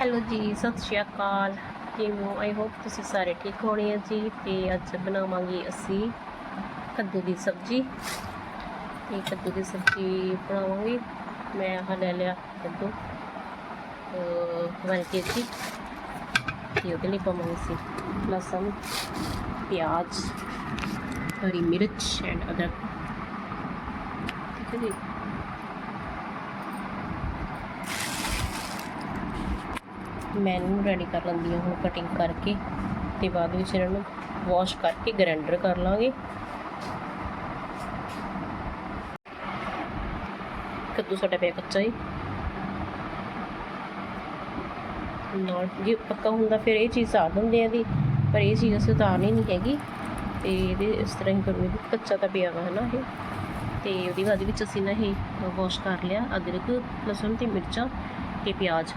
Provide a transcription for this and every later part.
Hello ਜੀ, ਸਤਿ ਸ਼੍ਰੀ ਅਕਾਲ। ਕਿਵੇਂ ਹੋ? ਆਈ ਹੋਪ ਤੁਸੀਂ ਸਾਰੇ ਠੀਕ ਹੋਣੇ ਆ ਜੀ। ਤੇ ਅੱਜ ਬਣਾਵਾਂਗੇ ਅਸੀਂ ਕੱਦੂ ਦੀ ਸਬਜ਼ੀ। ਤੇ ਕੱਦੂ ਦੀ ਸਬਜ਼ੀ ਬਣਾਵਾਂਗੇ। ਮੈਂ ਆਹ ਲੈ ਲਿਆ ਕੱਦੂ ਵਨ ਕੇ ਜੀ। ਤੇ ਉਹਦੇ ਲਈ ਪਾਵਾਂਗੇ ਸੀ ਲਸਣ, ਪਿਆਜ਼, ਹਰੀ ਮਿਰਚ ਐਂਡ ਅਦਰਕ। ਠੀਕ ਹੈ ਜੀ? ਮੈਂ ਇਹਨੂੰ ਰੈਡੀ ਕਰ ਲੈਂਦੀ ਹਾਂ ਹੁਣ ਕਟਿੰਗ ਕਰਕੇ ਤੇ ਬਾਅਦ ਵਿੱਚ ਇਹਨਾਂ ਨੂੰ ਵਾਸ਼ ਕਰਕੇ ਗ੍ਰਾਈਂਡਰ ਕਰ ਲਾਂਗੇ। ਕੱਦੂ ਸਾਡਾ ਪਿਆ ਕੱਚਾ ਹੀ ਨਾਲ ਜੇ ਪੱਕਾ ਹੁੰਦਾ ਫਿਰ ਇਹ ਚੀਜ਼ ਆ ਦਿੰਦੇ ਆ ਦੀ ਪਰ ਇਹ ਚੀਜ਼ ਅਸੀਂ ਉਤਾਰਨੀ ਨਹੀਂ ਹੈਗੀ। ਤੇ ਇਹਦੇ ਇਸ ਤਰ੍ਹਾਂ ਹੀ ਕਰੂੰਗੀ ਕੱਚਾ ਤਾਂ ਪਿਆ ਵਾ ਹੈ ਨਾ ਇਹ। ਤੇ ਉਹਦੀ ਬਾਅਦ ਵਿੱਚ ਅਸੀਂ ਨਾ ਇਹ ਵਾਸ਼ ਕਰ ਲਿਆ ਅਦਰਕ, ਲਸਣ ਤੇ ਮਿਰਚਾਂ ਤੇ ਪਿਆਜ਼।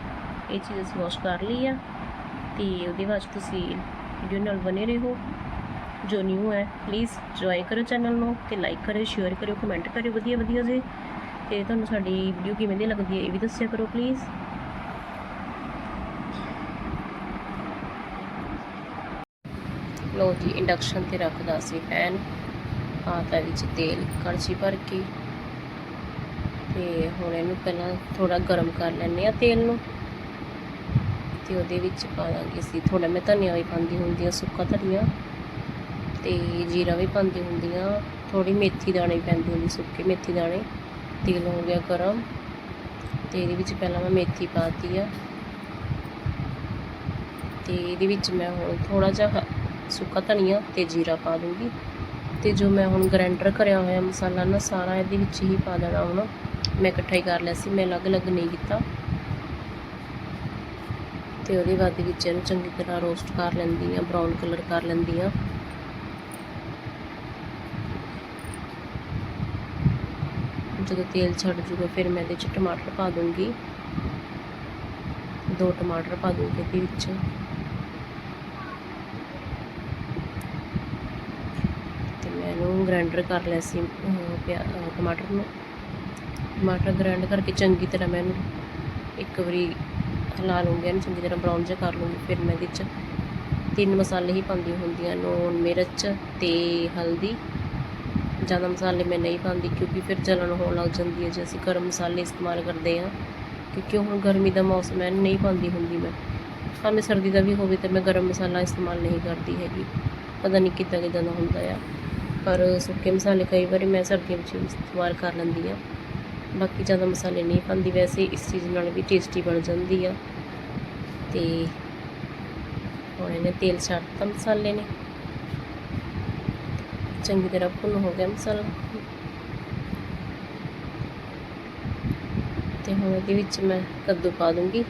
ਇਹ ਚੀਜ਼ ਅਸੀਂ ਵਾਸ਼ ਕਰ ਲਈ ਆ ਤੇ ਉਹਦੇ ਬਾਅਦ ਤੁਸੀਂ ਵੀਡੀਓ ਨਾਲ ਬਨੇ ਰਹੋ ਜੋ ਨਿਊ ਹੈ ਪਲੀਜ਼ ਜੁਆਇਨ ਕਰੋ ਚੈਨਲ ਨੂੰ ਤੇ ਲਾਈਕ ਕਰਿਓ ਸ਼ੇਅਰ ਕਰਿਓ ਕਮੈਂਟ ਕਰਿਓ ਵਧੀਆ ਵਧੀਆ ਜੀ ਤੇ ਤੁਹਾਨੂੰ ਸਾਡੀ ਵੀਡੀਓ ਕਿਵੇਂ ਦੀ ਲੱਗਦੀ ਹੈ ਇਹ ਵੀ ਦੱਸਿਆ ਕਰੋ ਪਲੀਜ਼ ਲੋ ਜੀ ਇੰਡਕਸ਼ਨ ਤੇ ਰੱਖਦਾ ਸੀ ਪੈਨ ਆਤਾ ਵਿੱਚ ਤੇਲ ਕੜਛੀ ਭਰ ਕੇ ਤੇ ਹੁਣ ਇਹਨੂੰ ਪਹਿਲਾਂ ਥੋੜਾ ਗਰਮ ਕਰ ਲੈਂਦੇ ਆ ਤੇਲ ਨੂੰ ਤੇ ਉਹਦੇ ਵਿੱਚ ਪਾ ਦਾਂਗੇ ਅਸੀਂ। ਥੋੜਾ ਮੈਂ ਧਨੀਆ ਵੀ ਪਾਉਂਦੀ ਹੁੰਦੀ ਆ ਸੁੱਕਾ ਧਨੀਆ ਤੇ ਜੀਰਾ ਵੀ ਪਾਉਂਦੀ ਹੁੰਦੀ ਆ ਥੋੜੀ ਮੇਥੀ ਦਾਣੇ ਵੀ ਪੈਂਦੀ ਹੁੰਦੀ, ਸੁੱਕੇ ਮੇਥੀ ਦਾਣੇ। ਤੇਲ ਹੋ ਗਿਆ ਗਰਮ ਤੇ ਇਹਦੇ ਵਿੱਚ ਪਹਿਲਾਂ ਮੈਂ ਮੇਥੀ ਪਾਤੀ ਆ। ਤੇ ਇਹਦੇ ਵਿੱਚ ਮੈਂ ਹੁਣ ਥੋੜਾ ਜਿਹਾ ਸੁੱਕਾ ਧਨੀਆ ਤੇ ਜੀਰਾ ਪਾ ਦੂੰਗੀ। ਤੇ ਜੋ ਮੈਂ ਹੁਣ ਗ੍ਰਾਈਂਡਰ ਕਰਿਆ ਹੋਇਆ ਮਸਾਲਾ ਨਾ, ਸਾਰਾ ਇਹਦੇ ਵਿੱਚ ਹੀ ਪਾ ਦੇਣਾ ਹੁਣ। ਮੈਂ ਇਕੱਠਾ ਹੀ ਕਰ ਲਿਆ ਸੀ, ਮੈਂ ਅਲੱਗ-ਅਲੱਗ ਨਹੀਂ ਕੀਤਾ। ਤੇ ਉਹਦੇ ਬਾਅਦ ਦੇ ਵਿੱਚ ਇਹਨੂੰ ਚੰਗੀ ਤਰ੍ਹਾਂ ਰੋਸਟ ਕਰ ਲੈਂਦੀ ਆ ਬਰਾਊਨ ਕਲਰ ਕਰ ਲੈਂਦੀ ਆ ਜਦੋਂ ਤੇਲ ਛੱਡ ਜੂਗਾ, ਫਿਰ ਮੈਂ ਇਹਦੇ ਚ ਟਮਾਟਰ ਪਾ ਦੂੰਗੀ। ਦੋ ਟਮਾਟਰ ਪਾ ਦੂੰਗੀ ਇਹਦੇ ਵਿੱਚ। ਤੇ ਮੈਂ ਇਹਨੂੰ ਗ੍ਰਾਈਂਡਰ ਕਰ ਲਿਆ ਸੀ ਟਮਾਟਰ ਨੂੰ। ਟਮਾਟਰ ਗ੍ਰਾਈਂਡ ਕਰਕੇ ਚੰਗੀ ਤਰ੍ਹਾਂ ਮੈਂ ਇਹਨੂੰ ਇੱਕ ਵਾਰੀ ਹਿਲਾ ਲੂੰਗੀ ਇਹਨੂੰ ਚੰਗੀ ਤਰ੍ਹਾਂ ਬਰਾਊਨ ਜਿਹਾ ਕਰ ਲੂੰਗੀ ਫਿਰ ਮੈਂ ਇਹਦੇ 'ਚ ਤਿੰਨ ਮਸਾਲੇ ਹੀ ਪਾਉਂਦੀ ਹੁੰਦੀਆਂ ਨੂਣ ਮਿਰਚ ਤੇ ਹਲਦੀ। ਜ਼ਿਆਦਾ ਮਸਾਲੇ ਮੈਂ ਨਹੀਂ ਪਾਉਂਦੀ ਕਿਉਂਕਿ ਫਿਰ ਜਲਣ ਹੋਣ ਲੱਗ ਜਾਂਦੀ ਹੈ ਜੇ ਅਸੀਂ ਗਰਮ ਮਸਾਲੇ ਇਸਤੇਮਾਲ ਕਰਦੇ ਹਾਂ, ਕਿਉਂਕਿ ਹੁਣ ਗਰਮੀ ਦਾ ਮੌਸਮ ਹੈ, ਨਹੀਂ ਪਾਉਂਦੀ ਹੁੰਦੀ ਮੈਂ। ਭਾਵੇਂ ਸਰਦੀ ਦਾ ਵੀ ਹੋਵੇ ਤਾਂ ਮੈਂ ਗਰਮ ਮਸਾਲਾ ਇਸਤੇਮਾਲ ਨਹੀਂ ਕਰਦੀ ਹੈਗੀ, ਪਤਾ ਨਹੀਂ ਕਿੱਦਾਂ ਕਿੱਦਾਂ ਦਾ ਹੁੰਦਾ ਆ। ਪਰ ਸੁੱਕੇ ਮਸਾਲੇ ਕਈ ਵਾਰੀ ਮੈਂ ਸਰਦੀਆਂ ਵਿੱਚ ਇਸਤੇਮਾਲ ਕਰ ਲੈਂਦੀ ਆ ਬਾਕੀ ਜ਼ਿਆਦਾ ਮਸਾਲੇ ਨਹੀਂ ਪਾਉਂਦੀ ਵੈਸੇ, ਇਸ ਚੀਜ਼ ਨਾਲ ਵੀ ਟੇਸਟੀ ਬਣ ਜਾਂਦੀ ਆ। ਤੇ ਹੁਣ ਇਹਨੇ ਤੇਲ ਛੱਡਤਾ ਮਸਾਲੇ ਨੇ। ਚੰਗੀ ਤਰ੍ਹਾਂ ਭੁੰਨ ਹੋ ਗਿਆ ਮਸਾਲਾ। ਤੇ ਹੁਣ ਇਹਦੇ ਵਿੱਚ ਮੈਂ ਕੱਦੂ ਪਾ ਦੂੰਗੀ।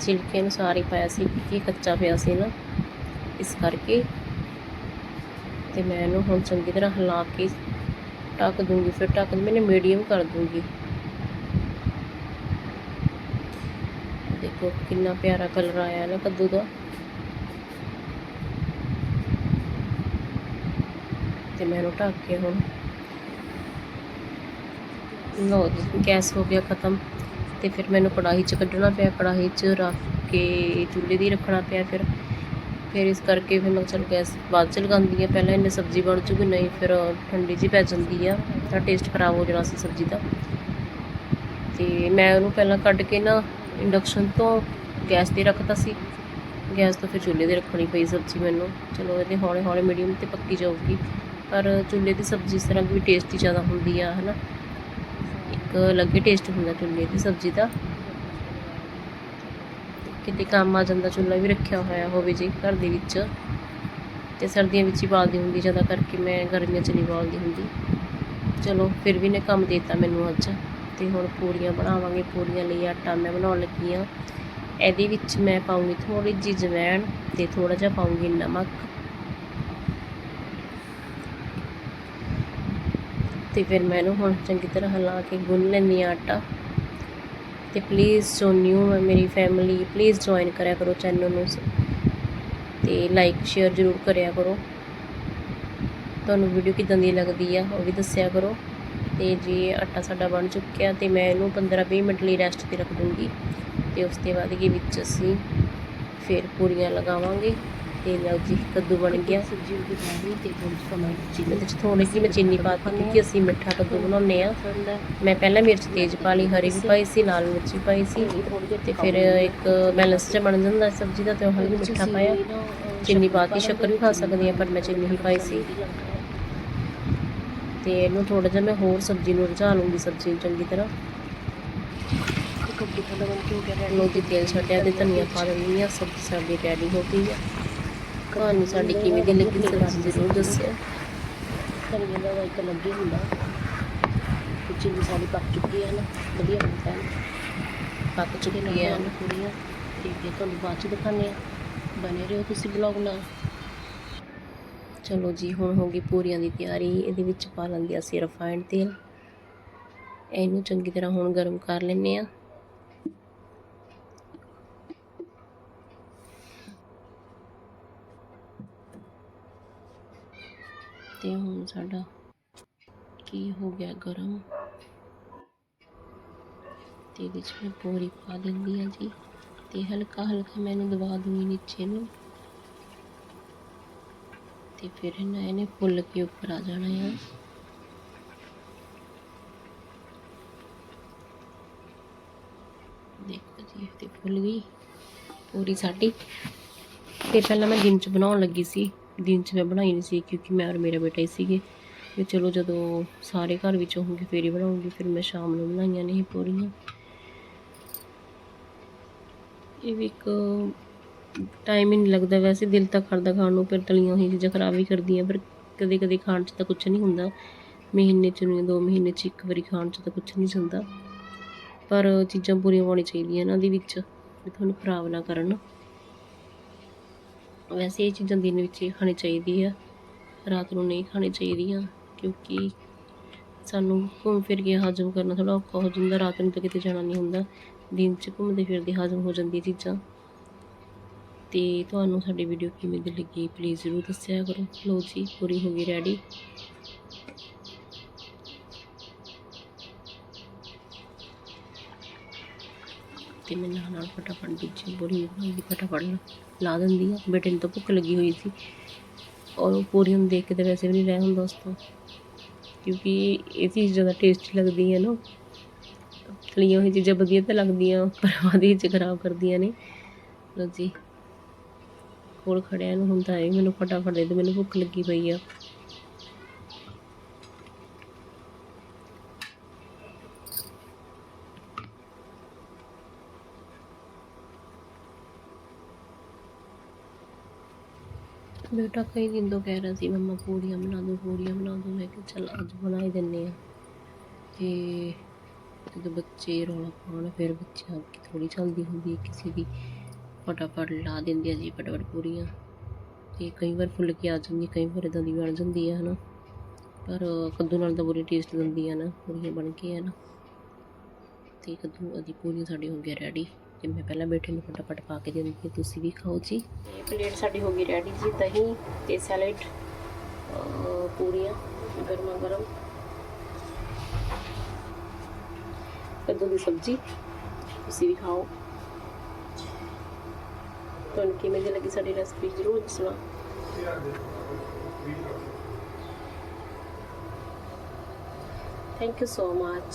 ਛਿਲਕੇ ਨੂੰ ਸਾਰੇ ਪਾਇਆ ਸੀ ਕਿ ਕੱਚਾ ਪਿਆ ਸੀ ਨਾ, ਇਸ ਕਰਕੇ। ਤੇ ਮੈਂ ਇਹਨੂੰ ਹੁਣ ਚੰਗੀ ਤਰ੍ਹਾਂ ਹਿਲਾ ਕੇ ਢੱਕ ਦੂੰਗੀ, ਫਿਰ ਢੱਕ ਮੈਨੇ ਮੀਡੀਅਮ ਕਰ ਦੂੰਗੀ। ਦੇਖੋ ਕਿੰਨਾ ਪਿਆਰਾ ਕਲਰ ਆਇਆ ਨਾ ਕੱਦੂ ਦਾ। ਤੇ ਮੈਂ ਇਹਨੂੰ ਢੱਕ ਕੇ ਹੁਣ ਲੋ ਗੈਸ ਹੋ ਗਿਆ ਖਤਮ। ਤੇ ਫਿਰ ਮੈਨੂੰ ਕੜਾਹੀ 'ਚ ਕੱਢਣਾ ਪਿਆ, ਕੜਾਹੀ 'ਚ ਰੱਖ ਕੇ ਚੁੱਲ੍ਹੇ ਦੀ ਰੱਖਣਾ ਪਿਆ ਫਿਰ। ਫਿਰ ਇਸ ਕਰਕੇ ਫਿਰ ਮੈਂ ਚਲ ਗੈਸ ਬਾਅਦ ਚ ਲਗਾਉਂਦੀ ਆ ਪਹਿਲਾਂ ਇਹਨੇ ਸਬਜ਼ੀ ਬਣ ਜੂਗੀ, ਨਹੀਂ ਫਿਰ ਠੰਡੀ ਜੀ ਪੈ ਜਾਂਦੀ ਆ, ਤਾਂ ਟੇਸਟ ਖਰਾਬ ਹੋ ਜਾਣਾ ਸੀ ਸਬਜ਼ੀ ਦਾ। ਤੇ ਮੈਂ ਉਹਨੂੰ ਪਹਿਲਾਂ ਕੱਢ ਕੇ ਨਾ ਇੰਡਕਸ਼ਨ ਤੋਂ ਗੈਸ ਤੇ ਰੱਖਤਾ ਸੀ। ਗੈਸ ਤੋਂ ਫਿਰ ਚੁੱਲ੍ਹੇ ਤੇ ਰੱਖਣੀ ਪਈ ਸਬਜ਼ੀ ਮੈਨੂੰ। ਚਲੋ ਇਹਦੇ ਹੌਲੇ ਹੌਲੇ ਮੀਡੀਅਮ ਤੇ ਪੱਕੀ ਜਾਊਗੀ। ਪਰ ਚੁੱਲ੍ਹੇ ਦੀ ਸਬਜ਼ੀ ਇਸ ਤਰ੍ਹਾਂ ਵੀ ਟੇਸਟੀ ਜ਼ਿਆਦਾ ਹੁੰਦੀ ਆ, ਹਨਾ। ਇੱਕ ਅਲੱਗ ਹੀ ਟੇਸਟ ਹੁੰਦਾ ਚੁੱਲ੍ਹੇ ਦੀ ਸਬਜ਼ੀ ਦਾ। ਕਿਤੇ ਕੰਮ ਆ ਜਾਂਦਾ, ਚੁੱਲ੍ਹਾ ਵੀ ਰੱਖਿਆ ਹੋਇਆ ਹੋਵੇ ਜੀ ਘਰ ਦੇ ਵਿੱਚ। ਤੇ ਸਰਦੀਆਂ ਵਿੱਚ ਹੀ ਬਾਲਦੀ ਹੁੰਦੀ, ਜ਼ਿਆਦਾ ਕਰਕੇ ਮੈਂ ਗਰਮੀਆਂ 'ਚ ਨਹੀਂ ਬਾਲਦੀ ਹੁੰਦੀ। ਚਲੋ, ਫਿਰ ਵੀ ਨੇ ਕੰਮ ਦੇਤਾ ਮੈਨੂੰ ਅੱਜ। ਤੇ ਹੁਣ ਪੂਰੀਆਂ ਬਣਾਵਾਂਗੇ ਪੂਰੀਆਂ ਲਈ ਆਟਾ ਮੈਂ ਬਣਾਉਣ ਲੱਗੀ ਆ ਇਹਦੇ ਵਿੱਚ ਮੈਂ ਪਾਉਂਗੀ ਥੋੜੀ ਜਿਹੀ ਜਵੈਣ ਤੇ ਥੋੜਾ ਜਿਹਾ ਪਾਉਂਗੀ ਨਮਕ। ਤੇ ਫਿਰ ਮੈਂ ਇਹਨੂੰ ਹੁਣ ਚੰਗੀ ਤਰ੍ਹਾਂ ਹਿਲਾ ਕੇ ਗੁੰਨ ਲੈਂਦੀ ਹਾਂ ਆਟਾ। ਤੇ ਪਲੀਜ਼ ਜੋ ਨਿਊ ਹੈ ਮੇਰੀ ਫੈਮਿਲੀ ਪਲੀਜ਼ ਜੁਆਇਨ ਕਰਿਆ ਕਰੋ ਚੈਨਲ ਨੂੰ। ਤੇ ਲਾਈਕ ਸ਼ੇਅਰ ਜ਼ਰੂਰ ਕਰਿਆ ਕਰੋ। ਤੁਹਾਨੂੰ ਵੀਡੀਓ ਕਿਦਾਂ ਦੀ ਲੱਗਦੀ ਆ, ਉਹ ਵੀ ਦੱਸਿਆ ਕਰੋ। ਤੇ ਜੇ ਆਟਾ ਸਾਡਾ ਬਣ ਚੁੱਕਿਆ, ਤੇ ਮੈਂ ਇਹਨੂੰ 15-20 ਮਿੰਟ ਲਈ ਰੈਸਟ ਤੇ ਰੱਖ ਦੂੰਗੀ। ਤੇ ਉਸ ਤੋਂ ਬਾਅਦ ਇਹ ਵਿੱਚ ਅਸੀਂ ਫਿਰ ਪੂਰੀਆਂ ਲਗਾਵਾਂਗੇ। ਤੇ ਲਓ ਜੀ ਕੱਦੂ ਬਣ ਗਿਆ। ਸਬਜ਼ੀ ਦੀ ਬਾਣੀ ਤੇ ਹੁਣ ਕਮਾਈ ਇਹਦੇ ਵਿੱਚ ਥੋੜੀ ਜਿਹੀ ਮੈਂ ਚੀਨੀ ਪਾ ਦਿੱਤੀ ਕਿਉਂਕਿ ਅਸੀਂ ਮਿੱਠਾ ਕੱਦੂ ਬਣਾਉਂਦੇ ਆ ਮੈਂ ਪਹਿਲਾਂ ਮਿਰਚ ਤੇਜ਼ ਪਾ ਲਈ ਹਰੀ ਵੀ ਪਾਈ ਸੀ ਲਾਲ ਮਿਰਚ ਵੀ ਪਾਈ ਸੀ। ਤੇ ਫਿਰ ਇੱਕ ਬੈਲੈਂਸ ਜਿਹਾ ਬਣ ਜਾਂਦਾ ਸਬਜ਼ੀ ਦਾ ਤੇ ਉਹ ਹਲਕੀ ਮਿੱਠਾ ਪਾਇਆ। ਚੀਨੀ ਪਾਤੀ ਸ਼ੱਕਰ ਵੀ ਖਾ ਸਕਦੀ ਆ ਪਰ ਮੈਂ ਚੀਨੀ ਹੀ ਪਾਈ ਸੀ। ਤੇ ਇਹਨੂੰ ਥੋੜਾ ਜਿਹਾ ਮੈਂ ਹੋਰ ਸਬਜ਼ੀ ਨੂੰ ਰਝਾ ਲੂੰਗੀ ਸਬਜ਼ੀ ਨੂੰ ਚੰਗੀ ਤਰ੍ਹਾਂ। ਕੱਦੂ ਥੋੜਾ ਬਣ ਕੇ ਹੋ ਗਿਆ ਲੋ ਜੀ ਤੇਲ ਛੱਡਿਆ ਤੇ ਧਨੀਆ ਪਾ ਦਿੰਦੀ ਆ ਸਬਜ਼ੀ ਸਾਡੀ ਰੈਡੀ ਹੋ ਗਈ ਆ। ਤੁਹਾਨੂੰ ਸਾਡੀ ਕਿਵੇਂ ਦੀ ਲੱਗੀ ਸਬਜ਼ੀ ਜ਼ਰੂਰ ਦੱਸਿਓ। ਧਨੀਆ ਦਾ ਇੱਕ ਲੱਗੇ ਹੁੰਦਾ ਤੇ ਚੀਨੀ ਸਾਡੀ ਪੱਕ ਚੁੱਕੀ ਹੈ। ਨਾ ਵਧੀਆ ਬਣਦਾ ਹੈ ਪੱਕ ਚੁੱਕੀ ਹੈ ਹਨ ਪੂਰੀਆਂ ਤੇ ਫਿਰ ਤੁਹਾਨੂੰ ਬਾਅਦ ਚ ਦਿਖਾਉਂਦੇ ਆ ਬਨੇ ਰਹੋ ਤੁਸੀਂ ਬਲੌਗ ਨਾਲ। ਚਲੋ ਜੀ ਹੁਣ ਹੋ ਗਈ ਪੂਰੀਆਂ ਦੀ ਤਿਆਰੀ। ਇਹਦੇ ਵਿੱਚ ਪਾ ਲੈਂਦੇ ਅਸੀਂ ਰਿਫਾਈਨਡ ਤੇਲ। ਇਹਨੂੰ ਚੰਗੀ ਤਰ੍ਹਾਂ ਹੁਣ ਗਰਮ ਕਰ ਲੈਂਦੇ ਆ ਤੇ ਹੁਣ ਸਾਡਾ ਕੀ ਹੋ ਗਿਆ ਗਰਮ? ਤੇ ਇਹਦੇ ਵਿੱਚ ਮੈਂ ਪੂਰੀ ਪਾ ਦਿੰਦੀ ਆ ਜੀ। ਤੇ ਹਲਕਾ ਹਲਕਾ ਮੈਨੂੰ ਦਬਾ ਦੂੰਗੀ ਨੀਚੇ ਨੂੰ। ਤੇ ਫਿਰ ਇਹਨਾਂ ਇਹਨੇ ਫੁੱਲ ਕੇ ਉੱਪਰ ਆ ਜਾਣਾ ਆ। ਦੇਖੋ ਜੀ ਤੇ ਫੁੱਲ ਗਈ। ਪੂਰੀ ਸਾਡੀ। ਤੇ ਪਹਿਲਾਂ ਮੈਂ ਦਿਨ ਚ ਬਣਾਉਣ ਲੱਗੀ ਸੀ। ਦਿਨ ਚ ਮੈਂ ਬਣਾਈ ਨਹੀਂ ਸੀ ਕਿਉਂਕਿ ਮੈਂ ਔਰ ਮੇਰਾ ਬੇਟਾ ਹੀ ਸੀਗੇ। ਤੇ ਚਲੋ ਜਦੋਂ ਸਾਰੇ ਘਰ ਵਿੱਚ ਹੋਣਗੇ ਫੇਰ ਹੀ ਬਣਾਉਂਗੀ, ਫਿਰ ਮੈਂ ਸ਼ਾਮ ਨੂੰ ਬਣਾਈਆਂ ਨਹੀਂ ਪੂਰੀਆਂ। ਇਹ ਵੀ ਇੱਕ ਟਾਈਮ ਹੀ ਨਹੀਂ ਲੱਗਦਾ ਵੈਸੇ, ਦਿਲ ਤਾਂ ਕਰਦਾ ਖਾਣ ਨੂੰ ਪਰ ਤਲੀਆਂ ਹੋਈਆਂ ਚੀਜ਼ਾਂ ਖਰਾਬ ਹੀ ਕਰਦੀਆਂ, ਪਰ ਕਦੇ ਕਦੇ ਖਾਣ 'ਚ ਤਾਂ ਕੁਝ ਨਹੀਂ ਹੁੰਦਾ। ਮਹੀਨੇ 'ਚ ਨਹੀਂ, ਦੋ ਮਹੀਨੇ 'ਚ ਇੱਕ ਵਾਰੀ ਖਾਣ 'ਚ ਤਾਂ ਕੁਝ ਨਹੀਂ ਹੁੰਦਾ ਪਰ ਚੀਜ਼ਾਂ ਪੂਰੀਆਂ ਹੋਣੀ ਚਾਹੀਦੀਆਂ ਇਹਨਾਂ ਦੇ ਵਿੱਚ ਤੁਹਾਨੂੰ ਖਰਾਬ ਨਾ ਕਰਨ। ਵੈਸੇ ਇਹ ਚੀਜ਼ਾਂ ਦਿਨ ਵਿੱਚ ਹੀ ਖਾਣੀ ਚਾਹੀਦੀ ਆ, ਰਾਤ ਨੂੰ ਨਹੀਂ ਖਾਣੀ ਚਾਹੀਦੀਆਂ, ਕਿਉਂਕਿ ਸਾਨੂੰ ਘੁੰਮ ਫਿਰ ਕੇ ਹਾਜ਼ਮ ਕਰਨਾ ਥੋੜਾ ਔਖਾ ਹੋ ਜਾਂਦਾ, ਰਾਤ ਨੂੰ ਤਾਂ ਕਿਤੇ ਜਾਣਾ ਨਹੀਂ ਹੁੰਦਾ, ਦਿਨ 'ਚ ਘੁੰਮਦੇ ਫਿਰਦੇ ਹਾਜ਼ਮ ਹੋ ਜਾਂਦੀ ਚੀਜ਼ਾਂ। ਤੇ ਤੁਹਾਨੂੰ ਸਾਡੀ ਵੀਡੀਓ ਕਿਵੇਂ ਦੀ ਲੱਗੀ ਪਲੀਜ਼ ਜ਼ਰੂਰ ਦੱਸਿਆ ਕਰੋ। ਲੋ ਜੀ, ਪੂਰੀ ਹੋ ਗਈ ਰੈਡੀ ਤੇ ਮੈਂ ਨਾਲ ਨਾਲ ਫਟਾਫਟ ਦੂਜੀ ਪੂਰੀ ਬਣਾਉਂਦੀ ਫਟਾਫਟ ਲਾ ਦਿੰਦੀ ਆ। ਬੇਟੇ ਨੂੰ ਤਾਂ ਭੁੱਖ ਲੱਗੀ ਹੋਈ ਸੀ। ਔਰ ਉਹ ਪੂਰੀ ਨੂੰ ਦੇਖ ਕੇ ਤਾਂ ਵੈਸੇ ਵੀ ਨਹੀਂ ਰਹਿ ਹੁੰਦਾ ਉਸ ਤੋਂ। ਕਿਉਂਕਿ ਇਹ ਚੀਜ਼ ਜ਼ਿਆਦਾ ਟੇਸਟੀ ਲੱਗਦੀ ਹੈ ਨਾ ਤਲੀਆਂ ਹੋਈਆਂ ਚੀਜ਼ਾਂ ਵਧੀਆ ਤਾਂ ਲੱਗਦੀਆਂ, ਪਰ ਬਾਅਦ ਵਿੱਚ ਖਰਾਬ ਕਰਦੀਆਂ ਨੇ। ਲੋ ਜੀ। ਕੋਲ ਖੜਿਆ ਨੂੰ ਹੁੰਦਾ ਹੈ ਮੈਨੂੰ ਫਟਾਫਟ ਦੇ ਦੇ, ਮੈਨੂੰ ਭੁੱਖ ਲੱਗੀ ਪਈ ਆ। ਬੇਟਾ ਕਈ ਦਿਨ ਤੋਂ ਕਹਿ ਰਿਹਾ ਸੀ, ਮੰਮਾ ਪੂੜੀਆਂ ਬਣਾ ਦੋ ਪੂੜੀਆਂ ਬਣਾ ਦੋ ਮੈਂ ਕਿਹਾ ਚੱਲ ਅੱਜ ਬਣਾ ਹੀ ਦਿੰਨੇ ਆ ਤੇ ਜਦੋਂ ਬੱਚੇ ਰੌਲਾ ਪਾਉਣ, ਫਿਰ ਬੱਚਿਆਂ ਦੀ ਥੋੜੀ ਚੱਲਦੀ ਹੁੰਦੀ ਹੈ, ਕਿਸੇ ਦੀ ਫਟਾਫਟ ਲਾ ਦਿੰਦੇ ਆ ਜੀ, ਫਟਾਫਟ ਪੂਰੀਆਂ ਤੇ ਕਈ ਵਾਰ ਫੁੱਲ ਕੇ ਆ ਜਾਂਦੀ, ਕਈ ਵਾਰ ਇਦਾਂ ਦੀ ਬਣ ਜਾਂਦੀ ਹੈ, ਹਨਾ। ਪਰ ਕੱਦੂ ਨਾਲ ਤਾਂ ਬੁਰੀ ਟੇਸਟ ਦਿੰਦੀ ਹੈ ਨਾ ਪੂਰੀਆਂ ਬਣ ਕੇ ਹੈ ਨਾ ਤੇ ਕੱਦੂ ਅਦੀ ਪੂਰੀਆਂ ਸਾਡੀ ਹੋ ਗਿਆ ਰੈਡੀ ਤੇ ਮੈਂ ਪਹਿਲਾਂ ਬੇਟੇ ਨੂੰ ਫਟਾਫਟ ਪਾ ਕੇ ਦੇ ਦਿੰਦੀ ਹਾਂ, ਤੁਸੀਂ ਵੀ ਖਾਓ ਜੀ। ਇਹ ਪਲੇਟ ਸਾਡੀ ਹੋ ਗਈ ਰੈਡੀ ਜੀ ਦਹੀਂ ਤੇ ਸੈਲਡ ਪੂਰੀਆਂ ਗਰਮਾ ਗਰਮ। ਕੱਦੂ ਦੀ ਸਬਜ਼ੀ ਤੁਸੀਂ ਵੀ ਖਾਓ। ਤੁਹਾਨੂੰ ਕਿਵੇਂ ਦੀ ਲੱਗੀ ਸਾਡੀ ਰੈਸਪੀ ਜ਼ਰੂਰ ਦੱਸਣਾ। Thank you so much